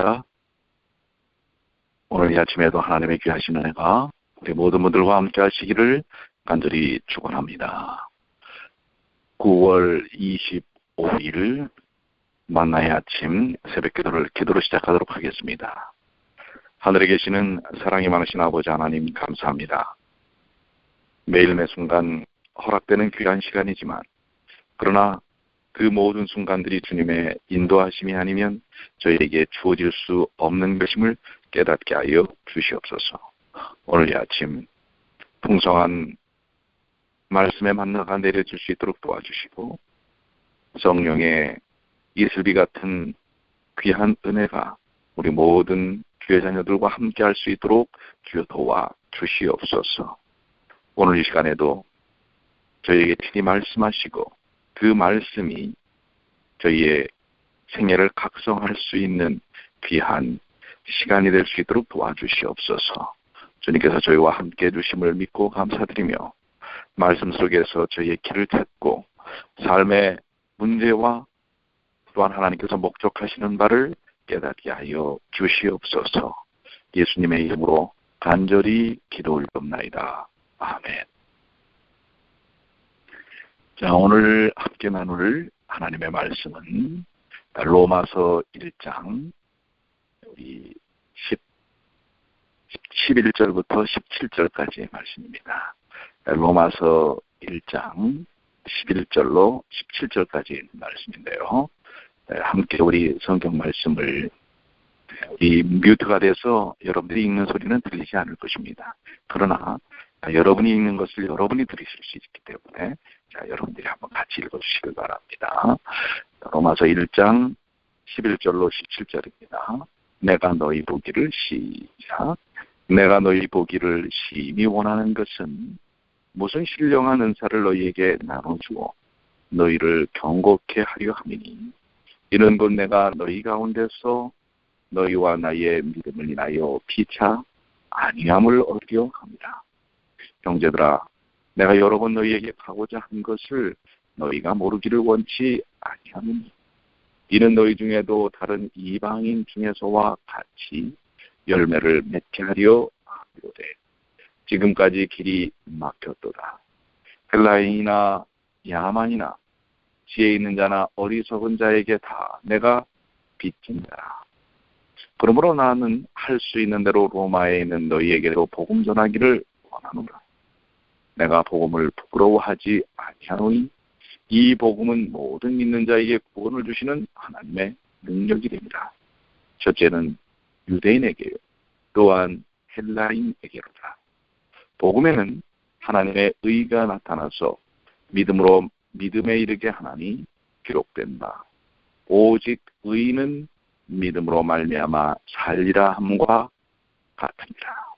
되셨습니까? 오늘 이 아침에도 하나님의 귀하신 은혜가 우리 모든 분들과 함께 하시기를 간절히 축원합니다. 9월 25일 만나의 아침 새벽 기도를 기도로 시작하도록 하겠습니다. 하늘에 계시는 사랑이 많으신 아버지 하나님 감사합니다. 매일 매 순간 허락되는 귀한 시간이지만 그러나 그 모든 순간들이 주님의 인도하심이 아니면 저희에게 주어질 수 없는 것임을 깨닫게 하여 주시옵소서. 오늘 이 아침 풍성한 말씀의 만나가 내려줄 수 있도록 도와주시고 성령의 이슬비 같은 귀한 은혜가 우리 모든 교회 자녀들과 함께 할 수 있도록 주여 도와 주시옵소서. 오늘 이 시간에도 저희에게 친히 말씀하시고 그 말씀이 저희의 생애를 각성할 수 있는 귀한 시간이 될 수 있도록 도와주시옵소서. 주님께서 저희와 함께 해주심을 믿고 감사드리며 말씀 속에서 저희의 길을 찾고 삶의 문제와 또한 하나님께서 목적하시는 바를 깨닫게 하여 주시옵소서. 예수님의 이름으로 간절히 기도 올겁나이다. 아멘. 자, 오늘 함께 나눌 하나님의 말씀은 로마서 1장 우리 10, 11절부터 17절까지의 말씀입니다. 로마서 1장 11절로 17절까지 말씀인데요. 함께 우리 성경 말씀을 이 뮤트가 돼서 여러분들이 읽는 소리는 들리지 않을 것입니다. 그러나 여러분이 읽는 것을 여러분이 들으실 수 있기 때문에 자, 여러분들이 한번 같이 읽어주시길 바랍니다. 로마서 1장 11절로 17절입니다. 내가 너희 보기를 시작. 내가 너희 보기를 심히 원하는 것은 무슨 신령한 은사를 너희에게 나눠주어 너희를 경고케 하려 함이니 이는 곧 내가 너희 가운데서 너희와 나의 믿음을 인하여 피차 아니함을 얻려 합니다. 형제들아 내가 여러 번 너희에게 가고자 한 것을 너희가 모르기를 원치 아니하느니 이는 너희 중에도 다른 이방인 중에서와 같이 열매를 맺게 하려 하려되 지금까지 길이 막혔도다. 헬라인이나 야만이나 지혜 있는 자나 어리석은 자에게 다 내가 빚진 자라. 그러므로 나는 할 수 있는 대로 로마에 있는 너희에게도 복음 전하기를 원하노라. 내가 복음을 부끄러워하지 아니하노니 이 복음은 모든 믿는 자에게 구원을 주시는 하나님의 능력이 됩니다. 첫째는 유대인에게요. 또한 헬라인에게로다. 복음에는 하나님의 의가 나타나서 믿음으로 믿음에 이르게 하나니 기록된 바 오직 의는 믿음으로 말미암아 살리라 함과 같으니라. 아,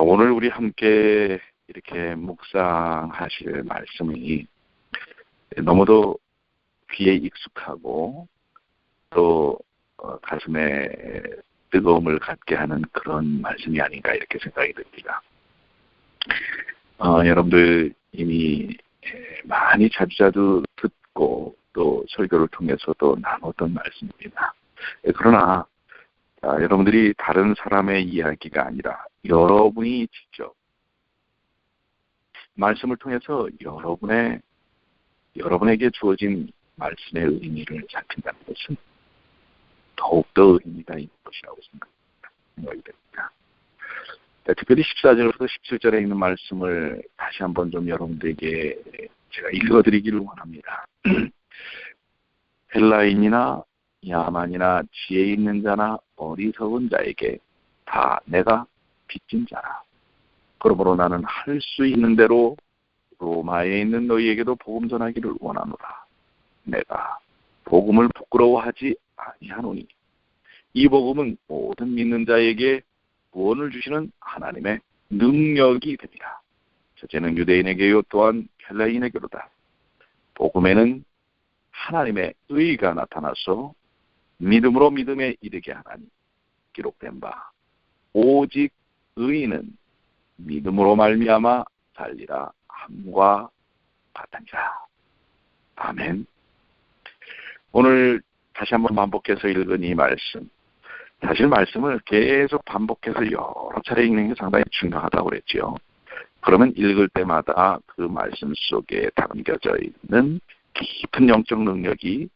오늘 우리 함께 이렇게 묵상하실 말씀이 너무도 귀에 익숙하고 또 어, 가슴에 뜨거움을 갖게 하는 그런 말씀이 아닌가 이렇게 생각이 듭니다. 어, 여러분들 이미 많이 자주자주 듣고 또 설교를 통해서도 나눴던 말씀입니다. 그러나 아, 여러분들이 다른 사람의 이야기가 아니라 여러분이 직접 말씀을 통해서 여러분의 여러분에게 주어진 말씀의 의미를 살핀다는 것은 더욱더 의미가 있는 것이라고 생각이 됩니다. 네, 특별히 14절부터 17절에 있는 말씀을 다시 한번 좀 여러분들에게 제가 읽어드리기를 원합니다. 헬라인이나 야만이나 지혜 있는 자나 어리석은 자에게 다 내가 빚진 자라. 그러므로 나는 할 수 있는 대로 로마에 있는 너희에게도 복음 전하기를 원하노라. 내가 복음을 부끄러워하지 아니하노니 이 복음은 모든 믿는 자에게 구원을 주시는 하나님의 능력이 됩니다. 첫째는 유대인에게요 또한 헬라인에게로다. 복음에는 하나님의 의가 나타나서 믿음으로 믿음에 이르게 하나니 기록된 바 오직 의인은 믿음으로 말미암아 살리라 함과 같으니라. 아멘. 오늘 다시 한번 반복해서 읽은 이 말씀. 사실 말씀을 계속 반복해서 여러 차례 읽는 게 상당히 중요하다고 그랬지요. 그러면 읽을 때마다 그 말씀 속에 담겨져 있는 깊은 영적 능력이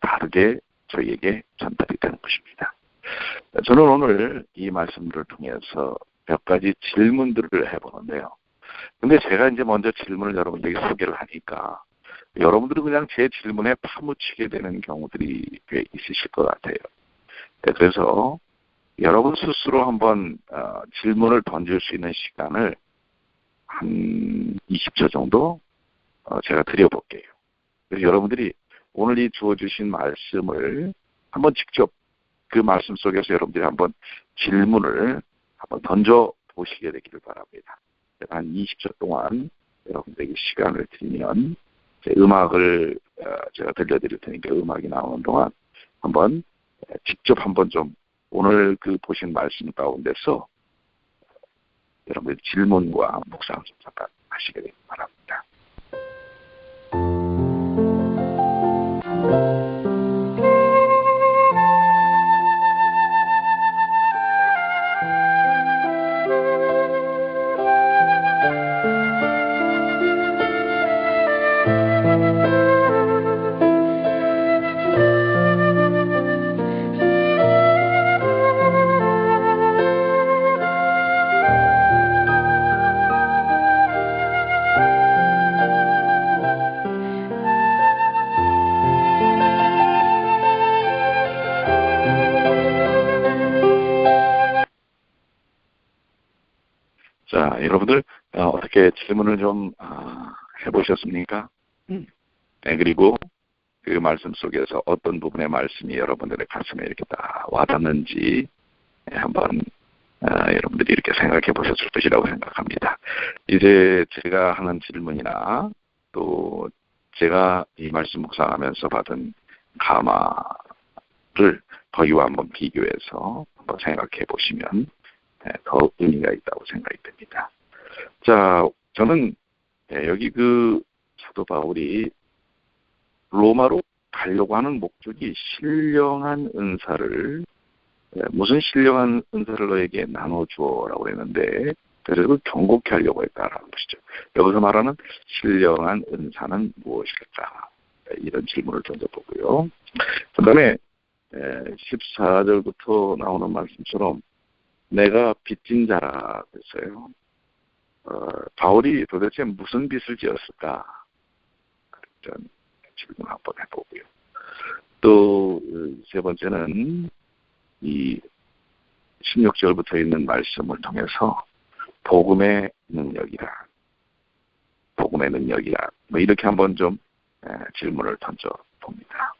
다르게 저희에게 전달이 되는 것입니다. 저는 오늘 이 말씀들을 통해서 몇 가지 질문들을 해보는데요. 근데 제가 이제 먼저 질문을 여러분에게 소개를 하니까 여러분들은 그냥 제 질문에 파묻히게 되는 경우들이 꽤 있으실 것 같아요. 네, 그래서 여러분 스스로 한번 어, 질문을 던질 수 있는 시간을 한 20초 정도 어, 제가 드려볼게요. 그래서 여러분들이 오늘 이 주어 주신 말씀을 한번 직접 그 말씀 속에서 여러분들이 한번 질문을 한번 던져 보시게 되기를 바랍니다. 한 20초 동안 여러분들에게 시간을 드리면 음악을 어, 제가 들려드릴 테니까 음악이 나오는 동안 한번 직접 한번 좀 오늘 그 보신 말씀 가운데서 여러분의 질문과 묵상 좀 잠깐 하시게 되기 바랍니다. 여러분들 어, 떻게 질문을 좀 아, 해보셨습니까? 음. 네, 그리고 그 말씀 속에서 어떤 부분의 말씀이 여러분들의 가슴에 이렇게 딱 와닿는지 네, 한번 아, 여러분들이 이렇게 생각해 보셨을 것이라고 생각합니다. 이제 제가 하는 질문이나 또 제가 이 말씀 묵상하면서 받은 감화를 거기와 한번 비교해서 한번 생각해 보시면 네, 더 의미가 있다고 생각이 됩니다. 자, 저는 네, 여기 그 사도 바울이 로마로 가려고 하는 목적이 신령한 은사를 네, 무슨 신령한 은사를 너에게 나눠주어라고 했는데 그래서 그 경고케 하려고 했다라는 것이죠. 여기서 말하는 신령한 은사는 무엇일까? 이런 질문을 던져보고요. 그 다음에 14절부터 나오는 말씀처럼 내가 빚진 자라 그랬어요. 어, 바울이 도대체 무슨 빚을 지었을까? 이런 질문 한번 해보고요. 또 세 번째는 이 16절부터 있는 말씀을 통해서 복음의 능력이라 복음의 능력이라 뭐 이렇게 한번 좀 질문을 던져 봅니다.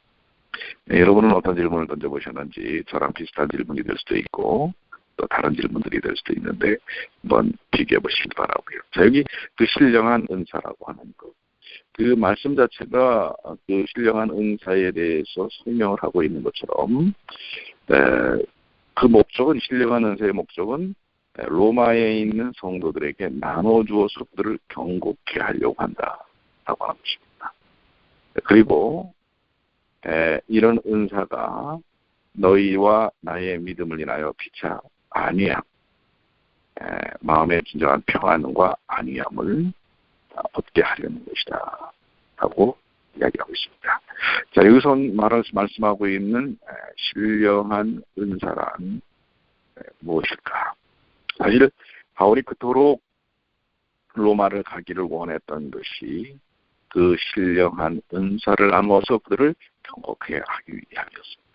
네, 여러분은 어떤 질문을 던져 보셨는지 저랑 비슷한 질문이 될 수도 있고 또 다른 질문들이 될 수도 있는데 한번 비교해 보시기 바라고요. 자 여기 그 신령한 은사라고 하는 것. 그 말씀 자체가 그 신령한 은사에 대해서 설명을 하고 있는 것처럼 에, 그 목적은 신령한 은사의 목적은 로마에 있는 성도들에게 나눠주어서 그들을 경고케 하려고 한다라고 하는 것입니다. 그리고 에, 이런 은사가 너희와 나의 믿음을 인하여 피차 안위함, 마음의 진정한 평안과 안위함을 얻게 하려는 것이다. 라고 이야기하고 있습니다. 자, 여기서 말을, 말씀하고 있는 신령한 은사란 무엇일까? 사실 바울이 그토록 로마를 가기를 원했던 것이 그 신령한 은사를 나누어서 그들을 경고케 하기 위함이었습니다.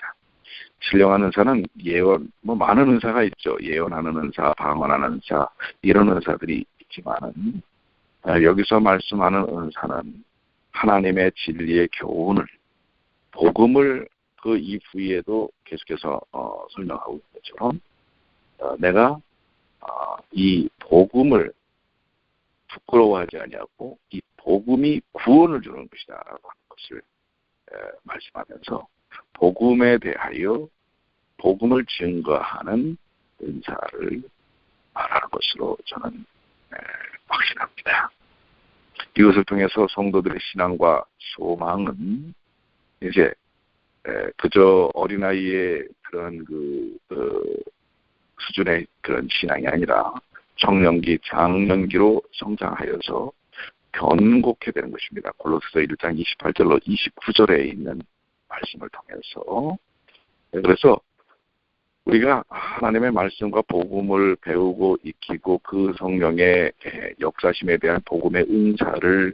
신령한 은사는 예언, 뭐 많은 은사가 있죠. 예언하는 은사, 방언하는 은사, 이런 은사들이 있지만은 아, 여기서 말씀하는 은사는 하나님의 진리의 교훈을 복음을 그 이후에도 계속해서 어, 설명하고 있는 것처럼 어, 내가 어, 이 복음을 부끄러워하지 아니하고 이 복음이 구원을 주는 것이다라고 하는 것을 에, 말씀하면서 복음에 대하여 복음을 증거하는 은사를 말하는 것으로 저는 확신합니다. 이것을 통해서 성도들의 신앙과 소망은 이제 그저 어린아이의 그런 그, 그 수준의 그런 신앙이 아니라 청년기, 장년기로 성장하여서 견고케 되는 것입니다. 골로스서 1장 28절로 29절에 있는 말씀을 통해서 그래서 우리가 하나님의 말씀과 복음을 배우고 익히고 그 성령의 역사심에 대한 복음의 은사를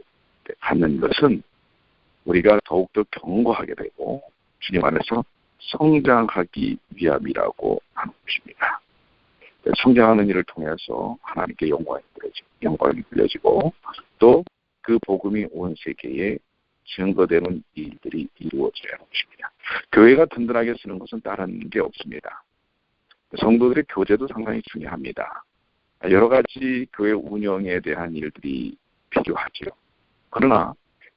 갖는 것은 우리가 더욱더 견고하게 되고 주님 안에서 성장하기 위함이라고 하는 것입니다. 성장하는 일을 통해서 하나님께 영광이 빌려지고, 영광이 빌려지고 또 그 복음이 온 세계에 증거되는 일들이 이루어져야 하는 것입니다. 교회가 든든하게 쓰는 것은 다른 게 없습니다. 성도들의 교제도 상당히 중요합니다. 여러 가지 교회 운영에 대한 일들이 필요하죠. 그러나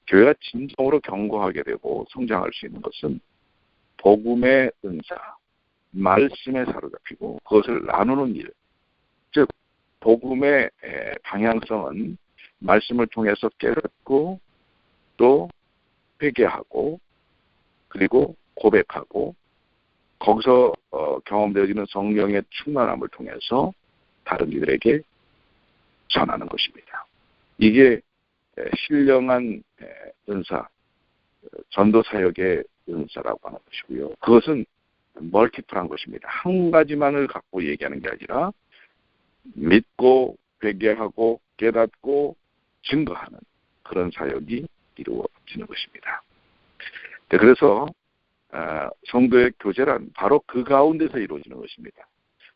교회가 진정으로 견고하게 되고 성장할 수 있는 것은 복음의 은사, 말씀에 사로잡히고 그것을 나누는 일, 즉 복음의 방향성은 말씀을 통해서 깨닫고 또 회개하고 그리고 고백하고 거기서 어, 경험되어지는 성령의 충만함을 통해서 다른 이들에게 전하는 것입니다. 이게 신령한 은사, 전도 사역의 은사라고 하는 것이고요. 그것은 멀티플한 것입니다. 한 가지만을 갖고 얘기하는 게 아니라 믿고 회개하고 깨닫고 증거하는 그런 사역이 이루어지는 것입니다. 네, 그래서 아, 성도의 교제란 바로 그 가운데서 이루어지는 것입니다.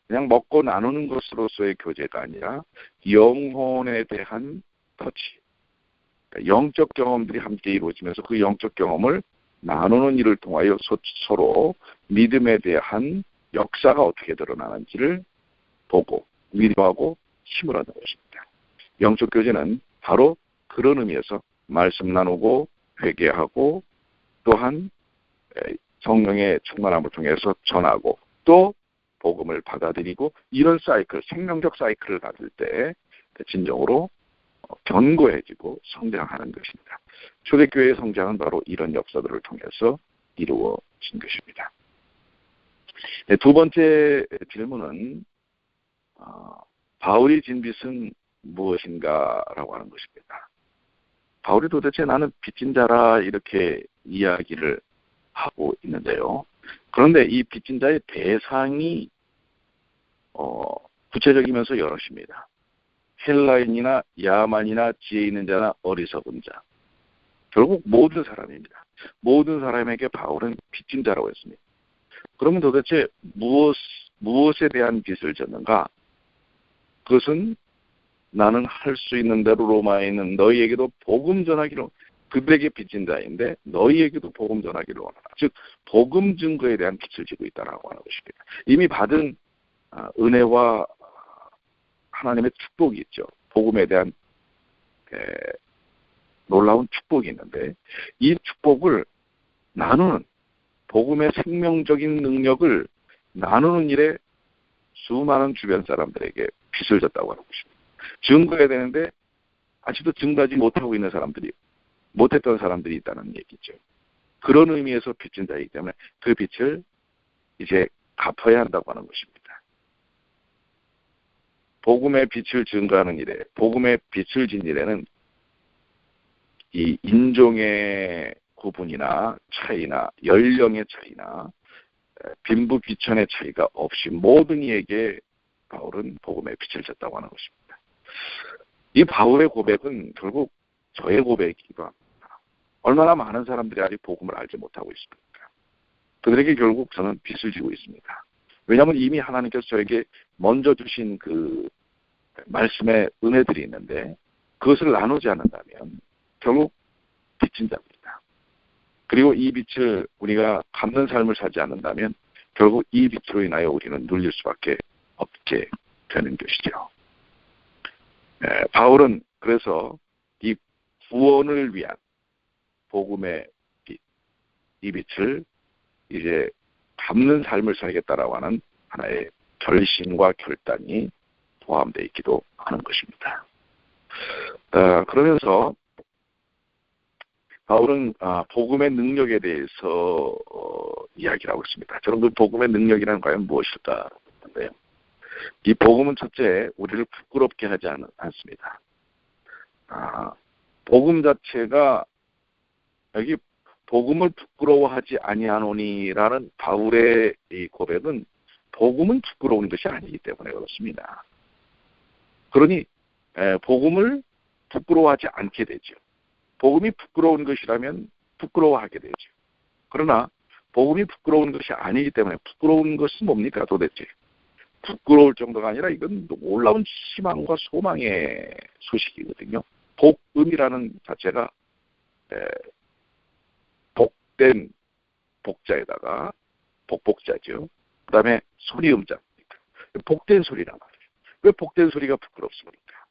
그냥 먹고 나누는 것으로서의 교제가 아니라 영혼에 대한 터치, 그러니까 영적 경험들이 함께 이루어지면서 그 영적 경험을 나누는 일을 통하여 서로 믿음에 대한 역사가 어떻게 드러나는지를 보고 위로하고 힘을 얻는 것입니다. 영적 교제는 바로 그런 의미에서 말씀 나누고 회개하고 또한 성령의 충만함을 통해서 전하고 또 복음을 받아들이고 이런 사이클, 생명적 사이클을 가질 때 진정으로 견고해지고 성장하는 것입니다. 초대교회의 성장은 바로 이런 역사들을 통해서 이루어진 것입니다. 네, 두 번째 질문은 어, 바울이 진 빚은 무엇인가라고 하는 것입니다. 바울이 도대체 나는 빚진 자라 이렇게 이야기를 하고 있는데요. 그런데 이 빚진 자의 대상이 어, 구체적이면서 여럿입니다. 헬라인이나 야만이나 지혜 있는 자나 어리석은 자. 결국 모든 사람입니다. 모든 사람에게 바울은 빚진 자라고 했습니다. 그러면 도대체 무엇, 무엇에 대한 빚을 졌는가? 그것은 나는 할 수 있는 대로 로마에 있는 너희에게도 복음 전하기로 그들에게 빚진 자인데 너희에게도 복음 전하기로 원하라. 즉 복음 증거에 대한 빚을 지고 있다라고 하는 것입니다. 이미 받은 아, 은혜와 하나님의 축복이 있죠. 복음에 대한 놀라운 축복이 있는데 이 축복을 나누는 복음의 생명적인 능력을 나누는 일에 수많은 주변 사람들에게 빚을 졌다고 하는 것입니다. 증거해야 되는데 아직도 증거하지 못하고 있는 사람들이 못했던 사람들이 있다는 얘기죠. 그런 의미에서 빚진 자이기 때문에 그 빚을 이제 갚아야 한다고 하는 것입니다. 복음의 빛을 증거하는 일에, 복음의 빛을 진 일에는 이 인종의 구분이나 차이나 연령의 차이나 빈부 비천의 차이가 없이 모든 이에게 바울은 복음의 빛을 졌다고 하는 것입니다. 이 바울의 고백은 결국 저의 고백이기도 합니다. 얼마나 많은 사람들이 아직 복음을 알지 못하고 있습니까? 그들에게 결국 저는 빛을 지고 있습니다. 왜냐하면 이미 하나님께서 저에게 먼저 주신 그 말씀의 은혜들이 있는데 그것을 나누지 않는다면 결국 빚진 자입니다. 그리고 이 빛을 우리가 갚는 삶을 살지 않는다면 결국 이 빛으로 인하여 우리는 눌릴 수밖에 없게 되는 것이죠. 에, 바울은 그래서 이 구원을 위한 복음의 빛, 이 빛을 이제 갚는 삶을 살겠다라고 하는 하나의 결심과 결단이 포함되어 있기도 하는 것입니다. 어, 그러면서 바울은 아, 복음의 능력에 대해서 어, 이야기를 하고 있습니다. 저는 그 복음의 능력이란 과연 무엇일까? 인데요. 이 복음은 첫째 우리를 부끄럽게 하지 않, 않습니다. 아, 복음 자체가 여기 복음을 부끄러워하지 아니하노니라는 바울의 이 고백은 복음은 부끄러운 것이 아니기 때문에 그렇습니다. 그러니 에, 복음을 부끄러워하지 않게 되죠. 복음이 부끄러운 것이라면 부끄러워하게 되죠. 그러나 복음이 부끄러운 것이 아니기 때문에 부끄러운 것은 뭡니까 도대체? 부끄러울 정도가 아니라 이건 놀라운 희망과 소망의 소식이거든요. 복음이라는 자체가 복된 복자에다가 복복자죠. 그 다음에 소리 음자입니다. 복된 소리란 말이에요. 왜 복된 소리가 부끄럽습니까?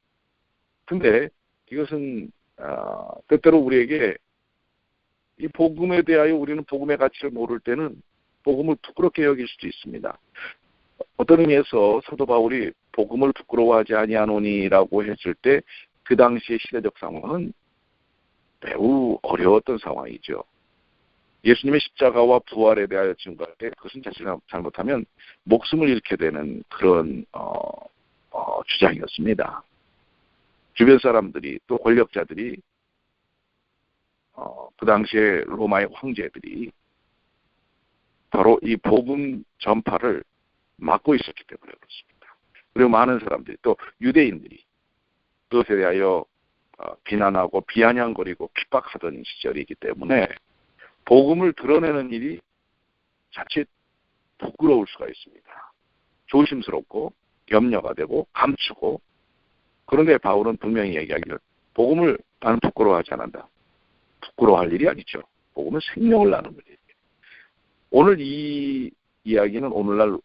근데 이것은 어, 때때로 우리에게 이 복음에 대하여 우리는 복음의 가치를 모를 때는 복음을 부끄럽게 여길 수도 있습니다. 어떤 의미에서 사도 바울이 복음을 부끄러워하지 아니하노니라고 했을 때 그 당시의 시대적 상황은 매우 어려웠던 상황이죠. 예수님의 십자가와 부활에 대하여 증거할 때 그것은 자신가 잘못하면 목숨을 잃게 되는 그런 어, 어, 주장이었습니다. 주변 사람들이 또 권력자들이 어, 그 당시에 로마의 황제들이 바로 이 복음 전파를 막고 있었기 때문에 그렇습니다. 그리고 많은 사람들이 또 유대인들이 그것에 대하여 어, 비난하고 비아냥거리고 핍박하던 시절이기 때문에 복음을 드러내는 일이 자칫 부끄러울 수가 있습니다. 조심스럽고 염려가 되고 감추고 그런데 바울은 분명히 얘기하기를 복음을 나는 부끄러워하지 않는다. 부끄러워할 일이 아니죠. 복음은 생명을 나누는 일이에요. 오늘 이 이야기는 오늘날 어,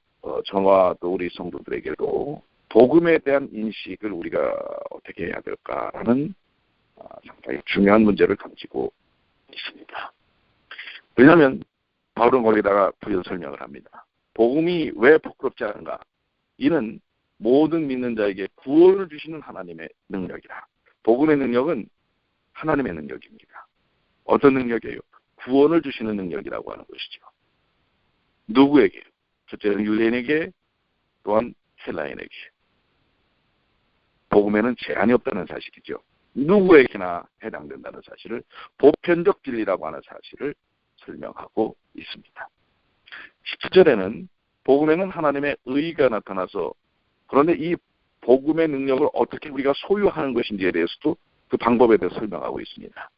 저와 또 우리 성도들에게도 복음에 대한 인식을 우리가 어떻게 해야 될까라는 아, 상당히 중요한 문제를 가지고 있습니다. 왜냐하면 바울은 거기다가 부연 설명을 합니다. 복음이 왜 부끄럽지 않은가? 이는 모든 믿는 자에게 구원을 주시는 하나님의 능력이다. 복음의 능력은 하나님의 능력입니다. 어떤 능력이에요? 구원을 주시는 능력이라고 하는 것이죠. 누구에게? 첫째는 유대인에게 또한 헬라인에게. 복음에는 제한이 없다는 사실이죠. 누구에게나 해당된다는 사실을 보편적 진리라고 하는 사실을 설명하고 있습니다. 17절에는 복음에는 하나님의 의가 나타나서 그런데 이 복음의 능력을 어떻게 우리가 소유하는 것인지에 대해서도 그 방법에 대해서 설명하고 있습니다.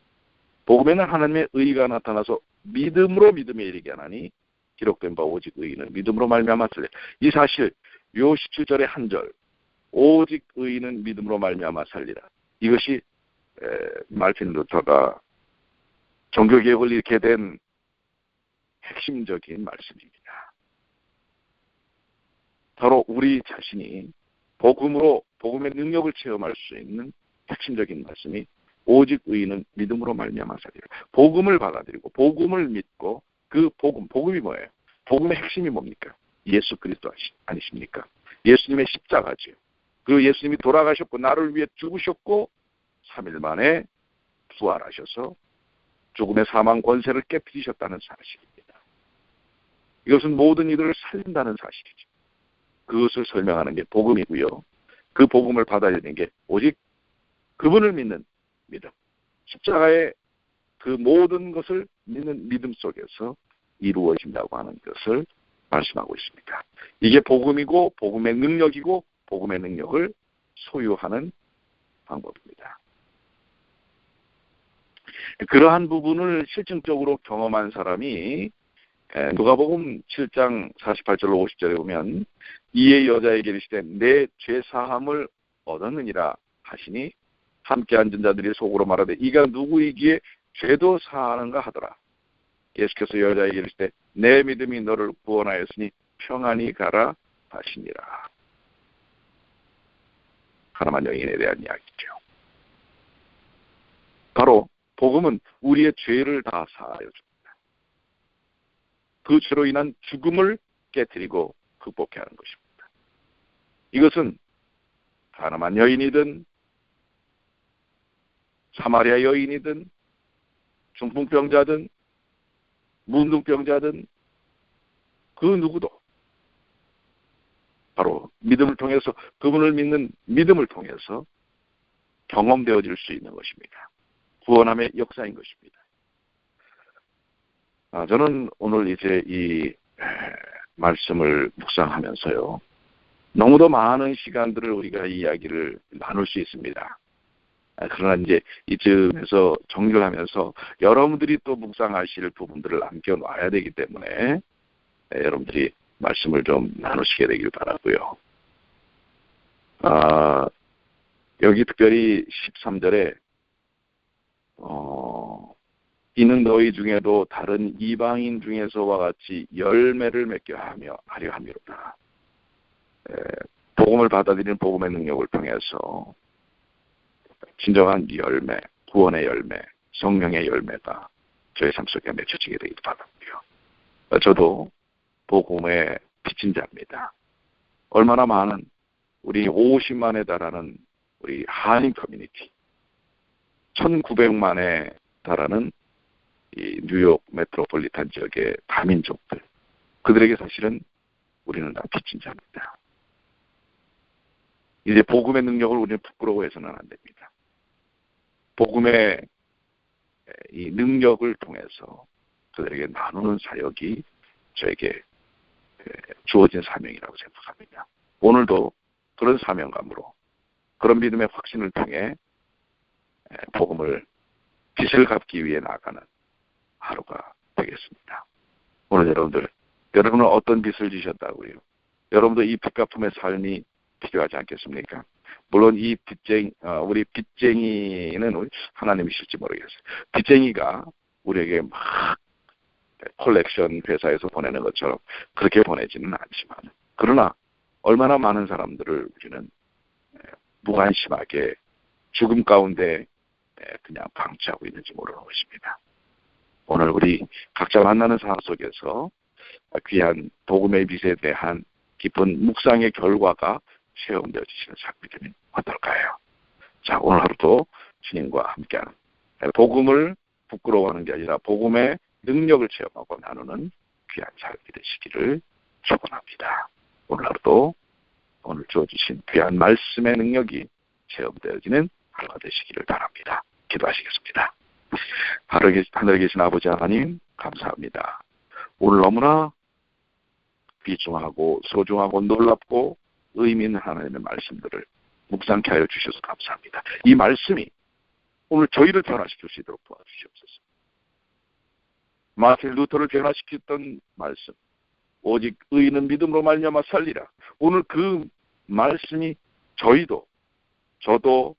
복음에는 하나님의 의가 나타나서 믿음으로 믿음에 이르게 하나니 기록된 바 오직 의인은 믿음으로 말미암아 살래. 이 사실 요 17절의 한 절 오직 의인은 믿음으로 말미암아 살리라. 이것이 말틴 루터가 종교 개혁을 일으게 된 핵심적인 말씀입니다. 바로 우리 자신이 복음으로 복음의 능력을 체험할 수 있는 핵심적인 말씀이 오직 의인은 믿음으로 말미암아 살리라. 복음을 받아들이고 복음을 믿고 그 복음 복음이 뭐예요? 복음의 핵심이 뭡니까? 예수 그리스도 아니십니까? 예수님의 십자가지요. 그 예수님이 돌아가셨고 나를 위해 죽으셨고 3일 만에 부활하셔서 죽음의 사망 권세를 깨뜨리셨다는 사실입니다. 이것은 모든 이들을 살린다는 사실이죠. 그것을 설명하는 게 복음이고요. 그 복음을 받아들이는 게 오직 그분을 믿는 믿음. 십자가의 그 모든 것을 믿는 믿음 속에서 이루어진다고 하는 것을 말씀하고 있습니다. 이게 복음이고 복음의 능력이고 복음의 능력을 소유하는 방법입니다. 그러한 부분을 실증적으로 경험한 사람이 누가복음 7장 48절로 50절에 보면 이에 여자에게 이르시되 내 죄 사함을 얻었느니라 하시니 함께 앉은 자들이 속으로 말하되 이가 누구이기에 죄도 사하는가 하더라. 예수께서 여자에게 이르시되 내 믿음이 너를 구원하였으니 평안히 가라 하시니라. 하나만 여인에 대한 이야기죠. 바로 복음은 우리의 죄를 다 사하여 줍니다. 그 죄로 인한 죽음을 깨뜨리고 극복해 하는 것입니다. 이것은 하나만 여인이든 사마리아 여인이든 중풍병자든 문둥병자든 그 누구도 바로 믿음을 통해서 그분을 믿는 믿음을 통해서 경험되어질 수 있는 것입니다. 구원함의 역사인 것입니다. 아, 저는 오늘 이제 이 말씀을 묵상하면서요. 너무도 많은 시간들을 우리가 이야기를 나눌 수 있습니다. 아, 그러나 이제 이쯤에서 정리하면서 여러분들이 또 묵상하실 부분들을 남겨놔야 되기 때문에 여러분들이 말씀을 좀 나누시게 되길 바라고요. 아, 여기 특별히 13절에 어, 이는 너희 중에도 다른 이방인 중에서와 같이 열매를 맺게 하며 하려 함이로다. 에, 복음을 받아들이는 복음의 능력을 통해서 진정한 열매, 구원의 열매, 성령의 열매가 저희 삶 속에 맺혀지게 되기도 바랍니다. 저도 복음의 빚진 자입니다. 얼마나 많은 우리 50만에 달하는 우리 한인 커뮤니티, 1900만에 달하는 이 뉴욕 메트로폴리탄 지역의 다민족들, 그들에게 사실은 우리는 다 빚진 자입니다. 이제 복음의 능력을 우리는 부끄러워해서는 안 됩니다. 복음의 이 능력을 통해서 그들에게 나누는 사역이 저에게 주어진 사명이라고 생각합니다. 오늘도 그런 사명감으로 그런 믿음의 확신을 통해 복음을 빚을 갚기 위해 나가는 하루가 되겠습니다. 오늘 여러분들, 여러분은 어떤 빚을 지셨다고요? 여러분도 이 빚 갚음의 삶이 필요하지 않겠습니까? 물론 이 빚쟁이, 우리 빚쟁이는 하나님이실지 모르겠어요. 빚쟁이가 우리에게 막 콜렉션 회사에서 보내는 것처럼 그렇게 보내지는 않지만 그러나 얼마나 많은 사람들을 우리는 무관심하게 죽음 가운데 그냥 방치하고 있는지 모르는 것입니다. 오늘 우리 각자 만나는 상황 속에서 귀한 복음의 빛에 대한 깊은 묵상의 결과가 체험되어지시는 삶이 되면 어떨까요? 자, 오늘 하루도 주님과 함께하는 복음을 부끄러워하는 게 아니라 복음의 능력을 체험하고 나누는 귀한 삶이 되시기를 축원합니다. 오늘 하루도 오늘 주어주신 귀한 말씀의 능력이 체험되어지는 하루가 되시기를 바랍니다. 기도하시겠습니다. 하늘에 계신 아버지 하나님 감사합니다. 오늘 너무나 귀중하고 소중하고 놀랍고 의미 있는 하나님의 말씀들을 묵상케 하여 주셔서 감사합니다. 이 말씀이 오늘 저희를 변화시킬 수 있도록 도와주시옵소서. 마틴 루터를 변화시켰던 말씀 오직 의인은 믿음으로 말미암아 살리라. 오늘 그 말씀이 저희도 저도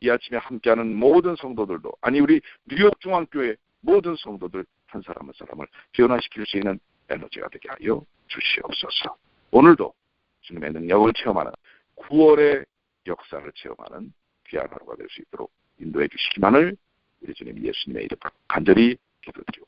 이 아침에 함께하는 모든 성도들도 아니 우리 뉴욕 중앙교회 모든 성도들 한 사람 한 사람을 변화시킬 수 있는 에너지가 되게 하여 주시옵소서. 오늘도 주님의 능력을 체험하는 9월의 역사를 체험하는 귀한 하루가 될 수 있도록 인도해 주시기만을 우리 주님 예수님의 이름 간절히 기도드리고